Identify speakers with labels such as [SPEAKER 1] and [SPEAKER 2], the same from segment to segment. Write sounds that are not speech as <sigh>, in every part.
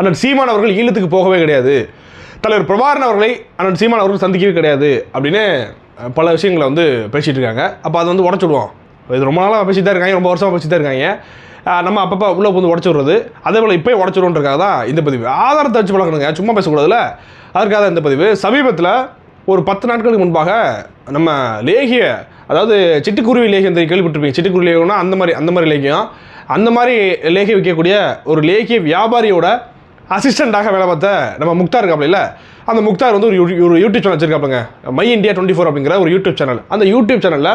[SPEAKER 1] அண்ணன் சீமான் அவர்கள் ஈழத்துக்கு போகவே கிடையாது. தலைவர் பிரபாரன் அவர்களை அண்ணன் சீமான் அவர்கள் சந்திக்கவே கிடையாது அப்படின்னு பல விஷயங்களை வந்து பேசிகிட்டு இருக்காங்க. அப்போ அதை வந்து உடச்சுடுவோம். இது ரொம்ப நாளாக பேசிட்டு தான் இருக்காங்க ரொம்ப வருஷமாக பேசிட்டு தான் இருக்காங்க நம்ம அப்பப்போ உள்ளே வந்து உடச்சுடுறது. அதே போல் இப்போயே உடச்சு தான் இந்த பதிவு. ஆதாரத்தை வச்சு பழக்கணுங்க சும்மா பேசக்கூடாதுல அதற்காக தான் இந்த பதிவு. சமீபத்தில் ஒரு பத்து நாட்களுக்கு முன்பாக நம்ம லேகிய அதாவது சிட்டுக்குருவி லேகியம் கேள்விப்பட்டிருப்பீங்க. சிட்டுக்குருவி லேகியம்னா அந்த மாதிரி அந்த மாதிரி லேகியம். அந்த மாதிரி லேகியம் விற்கக்கூடிய ஒரு லேகிய வியாபாரியோட அசிஸ்டண்ட்டாக வேலை பார்த்த நம்ம முக்தார் இருக்காப்ல அந்த முக்தார் வந்து ஒரு யூ- ஒரு யூடியூப் சேனல் வச்சிருக்காப்புங்க மை இந்தியா டுவெண்ட்டி ஃபோர் அப்படிங்கிற ஒரு யூடியூப் சேனல் அந்த யூடியூப் சேனலில்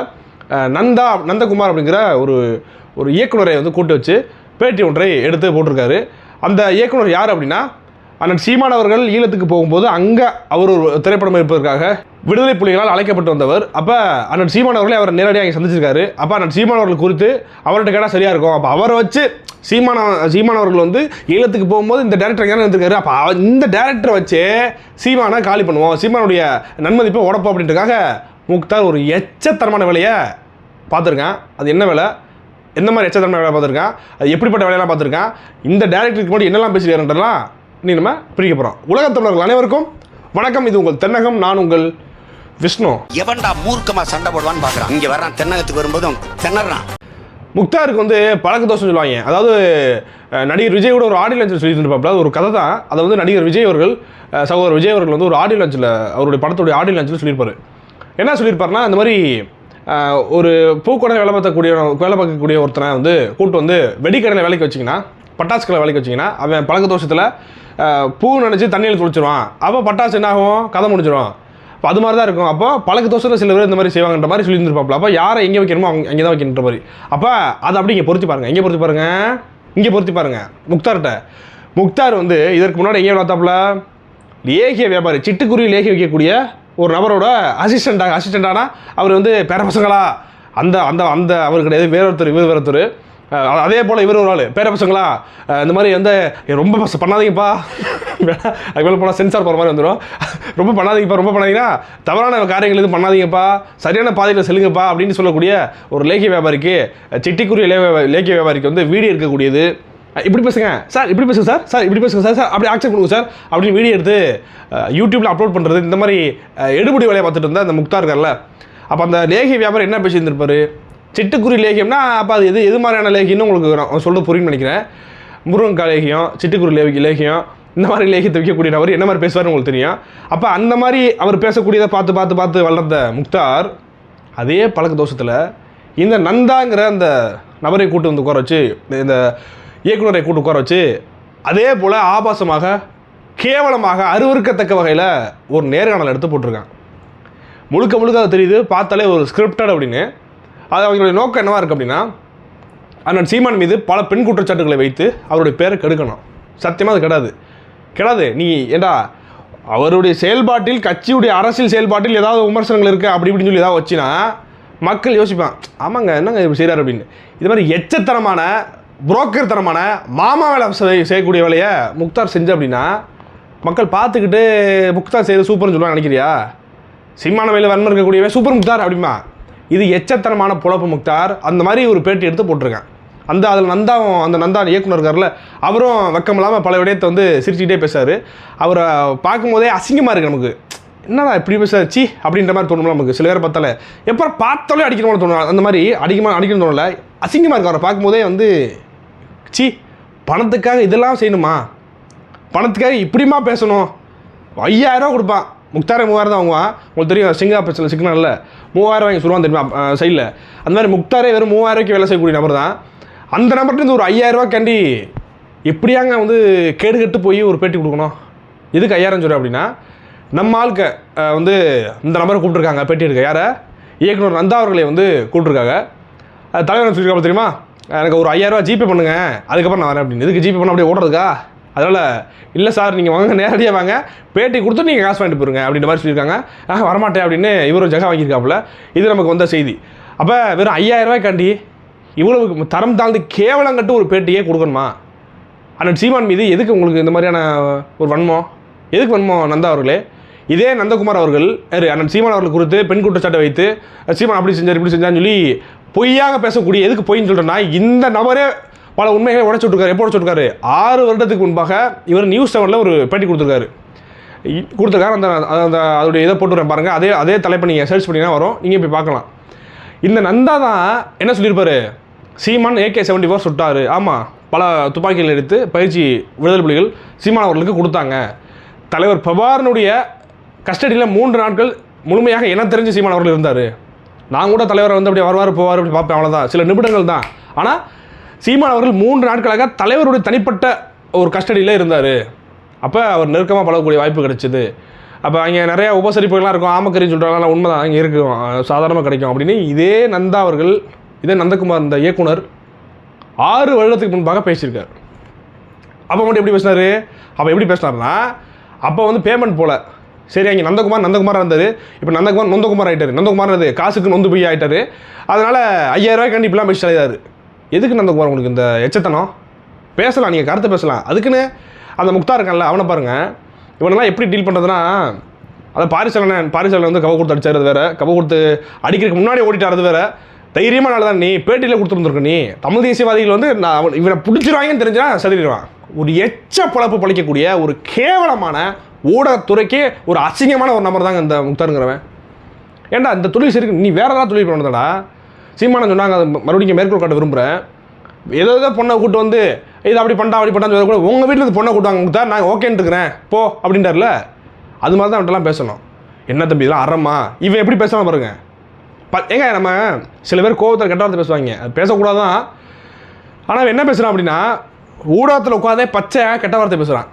[SPEAKER 1] நந்தா நந்தகுமார் அப்படிங்கிற ஒரு ஒரு இயக்குனரை வந்து கூட்டு வச்சு பேட்டி ஒன்றை எடுத்து போட்டிருக்காரு. அந்த இயக்குனர் யார் அப்படின்னா அண்ணன் சீமான் அவர்கள் ஈழத்துக்கு போகும்போது அங்கே அவர் ஒரு திரைப்படம் இருப்பதற்காக விடுதலை புலிகளால் அழைக்கப்பட்டு வந்தவர். அப்போ அண்ணன் சீமான் அவர்களை அவர் நேரடியாக சந்திச்சிருக்காரு. அப்போ அண்ணன் சீமான் அவர்கள் குறித்து அவர்கிட்ட கேட்டால் சரியாக இருக்கும். அப்போ அவரை வச்சு சீமான சீமான் அவர்கள் வந்து ஈழத்துக்கு போகும்போது இந்த டேரக்டர் எங்கே இருந்திருக்காரு. அப்போ இந்த டேரக்டரை வச்சு சீமானை காலி பண்ணுவோம். சீமானுடைய நன்மதிப்பை உடப்போம் அப்படின்றக்காக முக்தார் ஒரு எச்சத்தரமான வேலையை பார்த்துருக்கேன். அது என்ன வேலை? எந்த மாதிரி எச்சத்தரமான வேலை பார்த்துருக்கேன்? அது எப்படிப்பட்ட வேலையெல்லாம் பார்த்துருக்கேன்? இந்த டேரக்டருக்கு முன்னாடி என்னெல்லாம் பேசியிருக்காருன்றலாம் நீ நம்ம பிரிக்க போகிறோம் உலகத் தமிழர்கள் அனைவருக்கும் வணக்கம். இது உங்கள் தென்னகம் நான் உங்கள் விஷ்ணு.
[SPEAKER 2] எவன்டா மூர்க்கமா சண்டை போடுவான்னு பாக்குறான். இங்க வர்றான் தென்னகத்துக்கு வரும்போதும் திணறான்.
[SPEAKER 1] முக்தாருக்கு வந்து பழக்க தோஷம் சொல்லுவாங்க. அதாவது நடிகர் விஜய் கூட ஒரு ஆடியோ லஞ்சில் சொல்லிட்டு இருப்பாப்ல அது ஒரு கதை தான். அதை வந்து நடிகர் விஜய் அவர்கள் சகோதரர் விஜய் அவர்கள் வந்து ஒரு ஆடியோ லஞ்சில் அவருடைய படத்துடைய ஆடியோ லஞ்சில் சொல்லியிருப்பாரு. என்ன சொல்லியிருப்பாருன்னா இந்த மாதிரி ஒரு பூக்கடை வேலை பார்க்கக்கூடிய வேலை பார்க்கக்கூடிய ஒருத்தனை வந்து கூட்டு வந்து வெடிக்கடையில் வேலைக்கு வச்சிங்கன்னா பட்டாசு கடை வேலைக்கு வச்சிங்கன்னா அவன் பழக்க தோஷத்தில் பூ நினச்சி தண்ணியில் துளிச்சிருவான் அப்போ பட்டாசு என்ன ஆகும் கதை முடிஞ்சிடும் அப்போ அது மாதிரி தான் இருக்கும். அப்போ பழக்க தோசத்தில் சில பேர் இந்த மாதிரி செய்வாங்கன்ற மாதிரி சொல்லியிருந்துருப்பாப்ல அப்போ யாரை எங்கே வைக்கணுமோ அவங்க அங்கே தான் வைக்கின்ற மாதிரி. அப்போ அதை அப்படி இங்கே பொருத்தி பாருங்க. இங்கே பொருத்தி பாருங்கள் இங்கே பொருத்தி பாருங்க. முக்தார்கிட்ட முக்தார் வந்து இதற்கு முன்னாடி எங்கே வளர்த்தாப்புல லேகிய வியாபாரி சிட்டுக்குருவி லேகிய வைக்கக்கூடிய ஒரு நபரோட அசிஸ்டண்டாக அசிஸ்டண்டானா அவர் வந்து பேர பசங்களா அந்த அந்த அந்த அவர் கிடையாது வேற ஒருத்தர் இவர் வேறொருத்தர். அதே போல் இவர் ஒரு ஆள். பேர பசங்களா? இந்த மாதிரி வந்து ரொம்ப பண்ணாதீங்கப்பா. வேணா, அதுக்கு மேலே போனால் சென்சார் போகிற மாதிரி வந்துடும் <laughs> ரொம்ப பண்ணாதீங்கப்பா ரொம்ப பண்ணாதீங்கன்னா தவறான காரியங்கள் எதுவும் பண்ணாதீங்கப்பா. சரியான பாதையில் செல்லுங்கப்பா அப்படின்னு சொல்லக்கூடிய ஒரு லேக்கிய வியாபாரிக்கு சிட்டிக்குரிய லே லேக்கிய வியாபாரிக்கு வந்து வீடியோ இருக்கக்கூடியது இப்படி பேசுங்க. சார் இப்படி பேசுங்க சார். சார் இப்படி பேசுங்க சார். சார் அப்படி ஆக்செப்ட் பண்ணுங்க சார். அப்படின்னு வீடியோ எடுத்து யூடியூப்பில் அப்லோட் பண்ணுறது இந்த மாதிரி எடுபடி வேலையை பார்த்துட்டு இருந்தால் அந்த முக்தா இருக்கார்ல. அப்போ அந்த லேகிய வியாபாரம் என்ன பேசியிருந்திருப்பாரு? சிட்டுக்குருவி லேகியம்னா அப்போ அது எது எது மாதிரியான லேகியம்னு உங்களுக்கு நான் சொல்ல புரியும்னு நினைக்கிறேன். முருங்கக்காய் லேகியம் சிட்டுக்குருவி லேகி லேகியம் இந்த மாதிரி லேகியத்தை விற்கக்கூடிய நபர் என்ன மாதிரி பேசுவார்னு உங்களுக்கு தெரியும். அப்போ அந்த மாதிரி அவர் பேசக்கூடியதை பார்த்து பார்த்து பார்த்து வளர்ந்த முக்தார் அதே பழக்க தோஷத்தில் இந்த நந்தாங்கிற அந்த நபரை கூட்டு வந்து உட்கார வச்சு இந்த இயக்குனரை கூட்டு உட்கார வச்சு அதே போல் ஆபாசமாக கேவலமாக அருவருக்கத்தக்க வகையில் ஒரு நேர்காணல் எடுத்து போட்டிருக்கான். முழுக்க முழுக்க அது தெரியுது. பார்த்தாலே ஒரு ஸ்கிரிப்டட் அப்படின்னு. அது அவங்களுடைய நோக்கம் என்னவா இருக்குது அப்படின்னா அண்ணன் சீமான் மீது பல பெண் குற்றச்சாட்டுகளை வைத்து அவருடைய பேரை கெடுக்கணும். சத்தியமாக அது கெடாது. கெடாது. நீ ஏண்டா அவருடைய செயல்பாட்டில் கட்சியுடைய அரசியல் செயல்பாட்டில் ஏதாவது விமர்சனங்கள் இருக்குது அப்படி இப்படின்னு சொல்லி ஏதாவது வச்சுன்னா மக்கள் யோசிப்பான் ஆமாங்க என்னங்க இப்படி செய்கிறார் அப்படின்னு. இது மாதிரி எச்சத்தனமான புரோக்கர் தனமான மாமா வேலை செய்- செய்யக்கூடிய வேலையை முக்தார் செஞ்ச அப்படின்னா மக்கள் பார்த்துக்கிட்டு முக்தார் செய்கிறது சூப்பர்னு சொல்லுவாங்க நினைக்கிறியா? சிம்மான வேலை வன்மம் இருக்கக்கூடியவன் சூப்பர் முக்தார் அப்படிமா? இது எச்சத்தனமான புழப்பு முக்தார். அந்த மாதிரி ஒரு பேட்டி எடுத்து போட்டிருக்கேன். அந்த அதில் நந்தாவும் அந்த நந்தா இயக்குனர் இருக்கார்ல அவரும் வெக்கம் இல்லாமல் பல விடயத்தை வந்து சிரிச்சுக்கிட்டே பேசுறாரு. அவரை பார்க்கும்போதே அசிங்கமாக இருக்குது நமக்கு. என்னடா இப்படி பேசுறாரு? சி அப்படின்ற மாதிரி தோணும்ல நமக்கு. சில பேர் பார்த்தால. எப்போ பார்த்தாலே அடிக்கணும்னு தோணும். அந்த மாதிரி அடிக்கமா அடிக்கணும்னு தோணல. அசிங்கமாக இருக்கு அவரை பார்க்கும்போதே வந்து சி பணத்துக்காக இதெல்லாம் செய்யணுமா? பணத்துக்காக இப்படிமா பேசணும். ஐயாயிரம் கொடுப்பான். முக்தாரே மூவாயிரம் தான் வாங்குவான் உங்களுக்கு தெரியும் சிங்கா பிரச்சனை சிக்கனல்ல மூவாயிரம் வாங்கி சொல்லுவான் தெரியுமா சைடில் அந்த மாதிரி முக்தாரே வெறும் மூவாயிரம் ரூபாய்க்கு வேலை செய்யக்கூடிய நபர் தான். அந்த நபர்கிட்ட ஒரு ஐயாயிரம் ரூபாய் எப்படியாங்க வந்து கேடு கட்டு போய் ஒரு பேட்டி கொடுக்கணும்? எதுக்கு ஐயாயிரம் சொல்கிறேன் அப்படின்னா நம்ம ஆளுக்க வந்து இந்த நபரை கூப்பிட்ருக்காங்க பேட்டி எடுக்க. யாரை? இயக்குனர் நந்தா அவர்களை வந்து கூப்பிட்ருக்காங்க தலைவர் சொல்லியிருக்காங்க தெரியுமா? எனக்கு ஒரு ஐயாயிரரூவா ஜிபே பண்ணுங்க அதுக்கப்புறம் நான் வரேன் அப்படின்னு. இதுக்கு ஜிபே பண்ண அப்படியே ஓடுறதுக்கா? அதனால் இல்லை சார் நீங்கள் வாங்க நேரடியாக வாங்க. பேட்டி கொடுத்து நீங்கள் காசு வாங்கிட்டு போயிருங்க அப்படின்ற மாதிரி சொல்லியிருக்காங்க. ஆ வரமாட்டேன் அப்படின்னு இவரும் ஜகா வாங்கியிருக்காப்புல. இது நமக்கு வந்த செய்தி. அப்போ வெறும் ஐயாயிரம் ரூபாய்க்காண்டி இவ்வளவு தரம் தாழ்ந்து கேவலம் கட்டு ஒரு பேட்டியே கொடுக்கணுமா? அண்ணன் சீமான் மீது எதுக்கு உங்களுக்கு இந்த மாதிரியான ஒரு வன்மம்? எதுக்கு வன்மம் நந்தா அவர்களே? இதே நந்தகுமார் அவர்கள் அண்ணன் சீமான் அவர்கள் குறித்து பெண் குற்றச்சாட்டை வைத்து சீமான் அப்படி செஞ்சார் இப்படி செஞ்சான்னு சொல்லி பொய்யாக பேசக்கூடிய எதுக்கு பொய்ன்னு சொல்கிறேன்னா இந்த நபரே பல உண்மைகளை உடைச்சு விட்டுருக்காரு. எப்போ உடைச்சு ஆறு வருடத்துக்கு முன்பாக இவர் நியூஸ் செவனில் ஒரு பேட்டி கொடுத்துருக்காரு. இ- கொடுத்துருக்காரு. அந்த அந்த அதோடைய இதை போட்டுறேன் பாருங்க. அதே அதே தலைப்பை நீங்கள் சர்ச் பண்ணிங்கன்னா வரும். நீங்கள் போய் பார்க்கலாம். இந்த நந்தா தான் என்ன சொல்லியிருப்பார்? சீமான் ஏகே செவன்டி ஃபோர் சுட்டார். ஆமாம் பல துப்பாக்கிகள் எடுத்து பயிற்சி விடுதலை புலிகள் சீமான் அவர்களுக்கு கொடுத்தாங்க. தலைவர் பவாரனுடைய கஸ்டடியில் மூன்று நாட்கள் முழுமையாக என தெரிஞ்ச சீமான் அவர்கள் இருந்தார். நான் கூட தலைவரை வந்து அப்படியே வருவார் போவார் அப்படி பார்ப்பேன். அவ்வளோதான் சில நிமிடங்கள் தான். ஆனால் சீமான் அவர்கள் மூன்று நாட்களாக தலைவருடைய தனிப்பட்ட ஒரு கஸ்டடியில் இருந்தார். அப்போ அவர் நெருக்கமாக பழகக்கூடிய வாய்ப்பு கிடைச்சிது. அப்போ அங்கே நிறைய உபசரிப்புகள்லாம் இருக்கும். ஆமக்கரின்னு சொல்கிறாங்க உண்மைதான். அங்கே இருக்கும் சாதாரணமாக கிடைக்கும் அப்படின்னு இதே நந்தா அவர்கள் இதே நந்தகுமார் இந்த இயக்குனர் ஆறு வருடத்துக்கு முன்பாக பேசியிருக்கார். அப்போ மட்டும் எப்படி பேசினார்? அப்போ எப்படி பேசினார்னா அப்போ வந்து பேமெண்ட் போல. சரி அங்கே நந்தகுமார் நந்தகுமார் இருந்தார். இப்போ நந்தகுமார் நொந்தகுமார் ஆகிட்டார் நந்தகுமார் இருந்தது காசுக்கு நொந்து போய் ஆகிட்டார் அதனால் ஐயாயிரம் ரூபாய்க்கு இப்படிலாம் பேசி அழைதாரு எதுக்கு நந்தகுமார் உங்களுக்கு இந்த எச்சத்தனம்? பேசலாம் நீங்கள் கருத்து பேசலாம். அதுக்குன்னு அந்த முக்தா இருக்கான்ல அவனை பாருங்க. இவனெல்லாம் எப்படி டீல் பண்ணுறதுன்னா அதை பாரிசலனை பாரிசலன் வந்து கவ கொடுத்து அடிச்சாரு வேறு. வேற கவ கொடுத்து அடிக்கிறதுக்கு முன்னாடி ஓடிட்டாரு அது வேற. தைரியமாக நாள் தான் நீ பேட்டியில் கொடுத்துருந்துருக்க நீ. தமிழ் தேசியவாதிகள் வந்து நான் அவன் இவனை பிடிச்சிருவாங்கன்னு தெரிஞ்சா சதிடுவான் ஒரு எச்ச பழப்பு பழிக்கக்கூடிய ஒரு கேவலமான ஊடகத்துறைக்கே ஒரு அசிங்கமான ஒரு நம்பர் தாங்க இந்த முக்தாருங்கிறவன். ஏன்டா இந்த தொழில் சரி நீ வேற ஏதாவது தொழில் பண்ணுறதடா சீமானம் சொன்னாங்க அதை மறுபடியும் மேற்கோள் காட்ட விரும்புகிறேன் ஏதோ ஏதோ பொண்ணை கூட்டு வந்து இது அப்படி பண்ணா அப்படி பண்ணான்னு சொல்ல கூட உங்கள் வீட்டில் இந்த பொண்ணை கூட்டுவாங்க முக்தார் நான் ஓகேன்னு இருக்கிறேன் போ அப்படின்றார்ல. அது மாதிரி தான் அவன்கிட்டலாம் பேசணும். என்ன தம்பி இதெல்லாம் அறமா? இவன் எப்படி பேசலாம் பாருங்க. ப ஏங்க நம்ம சில பேர் கோவத்தில் கெட்ட வார்த்தை பேசுவாங்க. அது பேசக்கூடாதான் ஆனால் அவன் என்ன பேசுகிறான் அப்படின்னா ஊடகத்தில் உட்காந்தே பச்சை கெட்ட வார்த்தை பேசுகிறான்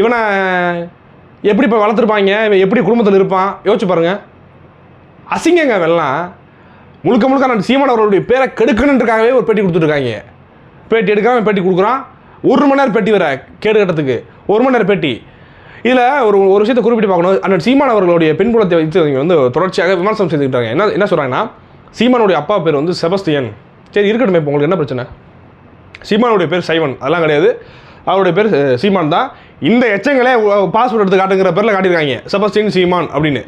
[SPEAKER 1] இவனை எப்படி இப்போ வளர்த்துருப்பாங்க? இவன் எப்படி குடும்பத்தில் இருப்பான்? யோசிச்சு பாருங்கள் அசிங்கங்க வெள்ளம் முழுக்க முழுக்க நான் சீமான் அவர்களுடைய பேரை கெடுக்கணுன்றக்காகவே ஒரு பேட்டி கொடுத்துட்ருக்காங்க. பேட்டி எடுக்காமல் பேட்டி கொடுக்குறான். ஒரு மணி நேரம் பேட்டி வர கேடு கட்டத்துக்கு. ஒரு மணி நேரம் பேட்டி. இதில் ஒரு ஒரு விஷயத்தை குறிப்பிட்டு பார்க்கணும். அண்ணன் சீமான் அவர்களுடைய பின்புலத்தை வைத்து வந்து தொடர்ச்சியாக விமர்சனம் செய்துக்கிட்டாங்க. என்ன என்ன சொல்கிறாங்கன்னா சீமானுடைய அப்பா பேர் வந்து செபஸ்தியன். சரி இருக்கட்டும் இப்போ உங்களுக்கு என்ன பிரச்சனை? சீமானுடைய பேர் சைவன். அதெல்லாம் கிடையாது. அவருடைய பேர் சீமான் தான். இந்த எச்சங்களே பாஸ்போர்ட் எடுத்து காட்டுங்கிற பேரில் காட்டியிருக்காங்க. செபஸ்டின் சீமான் அப்படின்னு.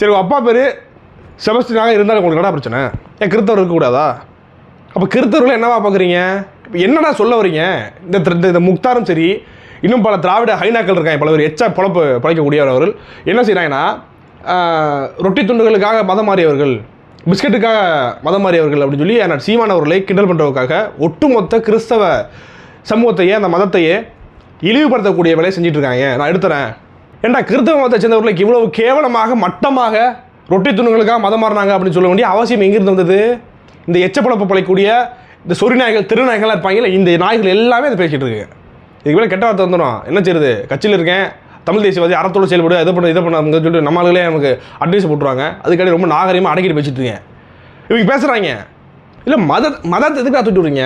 [SPEAKER 1] சரி அப்பா பேர் செபஸ்டினாக இருந்தாலும் உங்களுக்கு என்ன பிரச்சனை? ஏன் கிறித்தவர் இருக்கக்கூடாதா? அப்போ கிறித்தவர்கள் என்னவா பார்க்குறீங்க இப்போ என்னடா சொல்ல வரீங்க? இந்த இந்த முக்தாரும் சரி இன்னும் பல திராவிட ஹைனாக்கள் இருக்காங்க. பல பேர் எச்சா பொழப்பு பழைக்கக்கூடியவர்கள் என்ன செய்கிறாங்கன்னா ரொட்டி துண்டுகளுக்காக மதம் மாறியவர்கள் பிஸ்கட்டுக்காக மதம் மாறியவர்கள் அப்படின்னு சொல்லி நான் சீமானவர்களை கிண்டல் பண்ணுறதுக்காக ஒட்டுமொத்த கிறிஸ்தவ சமூகத்தையே அந்த மதத்தையே இழிவுபடுத்தக்கூடிய வேலையை செஞ்சுட்டு இருக்காங்க. நான் எடுத்துறேன். ஏன்டா கிறிஸ்தவ மதத்தை சேர்ந்தவர்களுக்கு இவ்வளவு கேவலமாக மட்டமாக ரொட்டி துண்டுகளுக்காக மதம் மாறினாங்க அப்படின்னு சொல்ல வேண்டிய அவசியம் எங்கிருந்து வந்தது? இந்த எச்சப்பழப்பு பழைக்கூடிய இந்த சொறி நாய்கள் திருநாய்கள்லாம் இருப்பாங்கல்ல இந்த நாய்கள் எல்லாமே அதை பேசிட்டு இருக்கு. இதுக்கு மேலே கெட்ட வார்த்தை வந்துடும் என்ன செய்யுது கட்சியில் இருக்கேன் தமிழ் தேசியவாதி அறத்தோடு செயல்படு இதை பண்ண இதை பண்ண சொல்லிட்டு நம்ம ஆளுகளே நமக்கு அட்வைஸ் போட்டுருவாங்க. அதுக்காண்டி ரொம்ப நாகரிகமாக அடக்கிட்டு பேசிட்டு இருக்கேன். இவங்க பேசுகிறாங்க இல்லை மத மதத்தை எதுக்கு தூட்டி வரீங்க?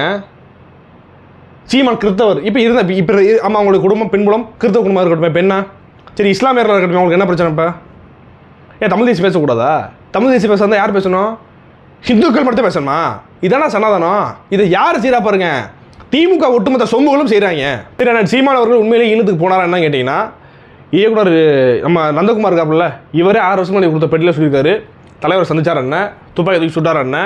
[SPEAKER 1] சீமான் கிறிஸ்தவர் இப்போ இருந்த இப்போ ஆமாம் அவங்களுடைய குடும்பம் பின்புலம் கிறிஸ்தவ குடும்பம் இருக்கட்டும் இப்போ என்ன? சரி இஸ்லாமியர்களாக இருக்கட்டும் அவங்களுக்கு என்ன பிரச்சனை இப்போ? ஏன் தமிழ் தேசியம் பேசக்கூடாதா? தமிழ் தேசியம் பேச யார் பேசணும்? ஹிந்துக்கள் மட்டும் பேசணுமா? இதானா சனாதனம்? இதை யார் செய்கிறா பாருங்க? திமுக ஒட்டுமொத்த சொம்புகளும் செய்கிறாங்க சரி நான் சீமான் அவர்கள் உண்மையிலேயே ஈழத்துக்கு போனாரா என்ன கேட்டிங்கன்னா இயக்குனர் நம்ம நந்தகுமார் இருக்காப்புல இவரே ஆறு வருஷம் முன்னாடி கொடுத்த பெட்டியில் சொல்லியிருக்காரு. தலைவர் சந்திச்சார் என்ன? துப்பாக்கி தூக்கி சுட்டார் என்ன?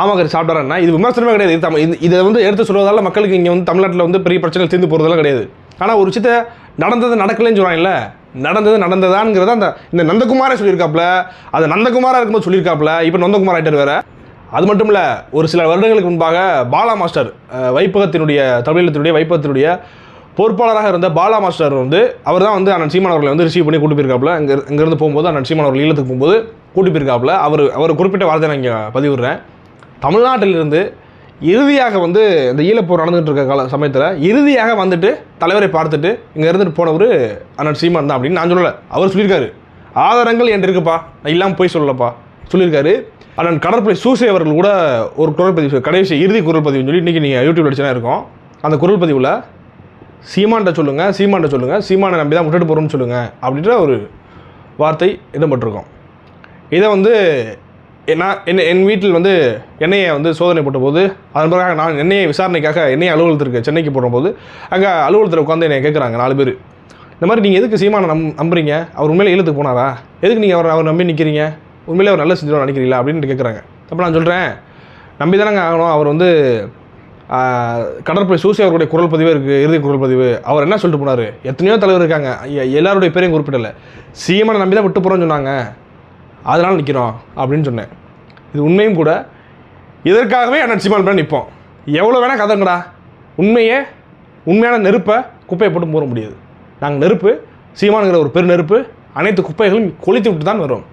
[SPEAKER 1] ஆமாக்கறி சாப்பிட்டார் என்ன? இது விமர்சனமே கிடையாது. இது தமிழ் இதை வந்து எடுத்து சொல்வதால் மக்களுக்கு இங்கே வந்து தமிழ்நாட்டில் வந்து பெரிய பிரச்சனை தீர்ந்து போகிறதெல்லாம் கிடையாது. ஆனால் ஒரு விஷயத்த நடந்தது நடக்கலைன்னு சொல்கிறாங்கல்ல நடந்தது நடந்ததாங்கிறத அந்த இந்த நந்தகுமாரே சொல்லியிருக்காப்புல. அது நந்தகுமாராக இருக்கும்போது சொல்லியிருக்காப்புல. இப்போ நந்தகுமார் ஆகிட்டார் வேற. அது மட்டும் இல்லை ஒரு சில வருடங்களுக்கு முன்பாக பாலா மாஸ்டர் வைப்பகத்தினுடைய தமிழகத்தினுடைய வைப்பகத்தினுடைய பொறுப்பாளராக இருந்த பாலா மாஸ்டர் வந்து அவர் தான் வந்து அண்ணன் சீமான் அவர்களை வந்து ரிசீவ் பண்ணி கூட்டி போயிருக்காப்புல. இங்கே இங்கேருந்து போகும்போது அண்ணன் சீமான் அவர்கள் ஈழத்துக்கு போகும்போது கூட்டி போயிருக்காப்புல. அவர் அவர் குறிப்பிட்ட வார்த்தை நான் இங்கே பதிவிடுறேன். தமிழ்நாட்டிலிருந்து இறுதியாக வந்து இந்த ஈழப்போர் நடந்துகிட்டு இருக்க கால சமயத்தில் இறுதியாக வந்துட்டு தலைவரை பார்த்துட்டு இங்கே இருந்துட்டு போனவர் அண்ணன் சீமான் தான் அப்படின்னு நான் சொல்லலை. அவர் சொல்லியிருக்காரு. ஆதாரங்கள் என்கிட்ட இருக்குப்பா. நான் இல்லாமல் போய் சொல்லலப்பா. சொல்லியிருக்காரு. அண்ணன் கடற்படை சூசை அவர்கள் கூட ஒரு குரல் பதிவு கடைசி இறுதி குரல் பதிவுன்னு சொல்லி இன்றைக்கி நீங்கள் யூடியூப் அடிச்சுனா இருக்கும். அந்த குரல் பதிவில் சீமான்ட்ட சொல்லுங்கள் சீமான்ட்ட சொல்லுங்கள் சீமானை நம்பி தான் விட்டுட்டு போகிறோம்னு சொல்லுங்கள் அப்படின்ற ஒரு வார்த்தை இடம்பட்டிருக்கோம் இதை வந்து நான் என் என் வீட்டில் வந்து எண்ணெயை வந்து சோதனை போட்டபோது அதன் பிறகு நான் எண்ணெயை விசாரணைக்காக எண்ணெய் அலுவலகத்திற்கு சென்னைக்கு போடும்போது அங்கே அலுவலகத்தில் உட்காந்து என்னை கேட்குறாங்க நாலு பேர். இந்த மாதிரி நீங்கள் எதுக்கு சீமானை நம் நம்புறீங்க? அவர் உண்மையிலே ஈழத்துக்கு போனாரா? எதுக்கு நீங்கள் அவர் அவர் நம்பி நிற்கிறீங்க உண்மையிலே அவர் நல்லா செஞ்சிடும் நினைக்கிறீங்களா? அப்படின்னு கேட்குறாங்க அப்போ நான் சொல்கிறேன் நம்பி தானங்க ஆகணும். அவர் வந்து கடற்படை சூசி அவருடைய குரல் பதிவே இருக்குது இறுதி குரல் பதிவு. அவர் என்ன சொல்லிட்டு போனார்? எத்தனையோ தலைவர் இருக்காங்க. எல்லாருடைய பேரையும் குறிப்பிடல. சீமானை நம்பி தான் விட்டு போகிறோன்னு சொன்னாங்க. அதனால் நிற்கிறோம் அப்படின்னு சொன்னேன். இது உண்மையும் கூட. இதற்காகவே அண்ணன் சீமான் பண்ண நிற்போம்? எவ்வளோ வேணால் கதைங்கடா உண்மையே உண்மையான நெருப்பை குப்பையை போட்டு போட முடியாது. நாங்கள் நெருப்பு சீமானுங்கிற ஒரு பெரு நெருப்பு அனைத்து குப்பைகளும் கொளுத்தி விட்டு தான் வரும்.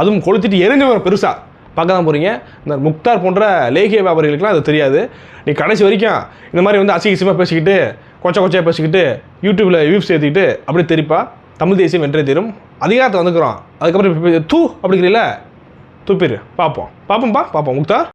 [SPEAKER 1] அதுவும் கொளுத்திட்டு எரிஞ்சு வரும் பெருசாக பார்க்க தான் போகிறீங்க இந்த முக்தார் போன்ற லேகிய வியாபாரிகளுக்குலாம் அது தெரியாது. நீ கடைசி வரைக்கும் இந்த மாதிரி வந்து அசிங்கசியமாக பேசிக்கிட்டு கொச்ச கொச்சையாக பேசிக்கிட்டு யூடியூப்பில் வியூஸ் ஏற்றிக்கிட்டு அப்படி தெரிப்பா. தமிழ் தேசியம் வென்றே தீரும். அதிகாரத்தை வந்துக்கிறோம். அதுக்கப்புறம் தூ அப்படிங்கிறீல துப்பிடு பார்ப்போம். பார்ப்போம்ப்பா பார்ப்போம். முக்தார்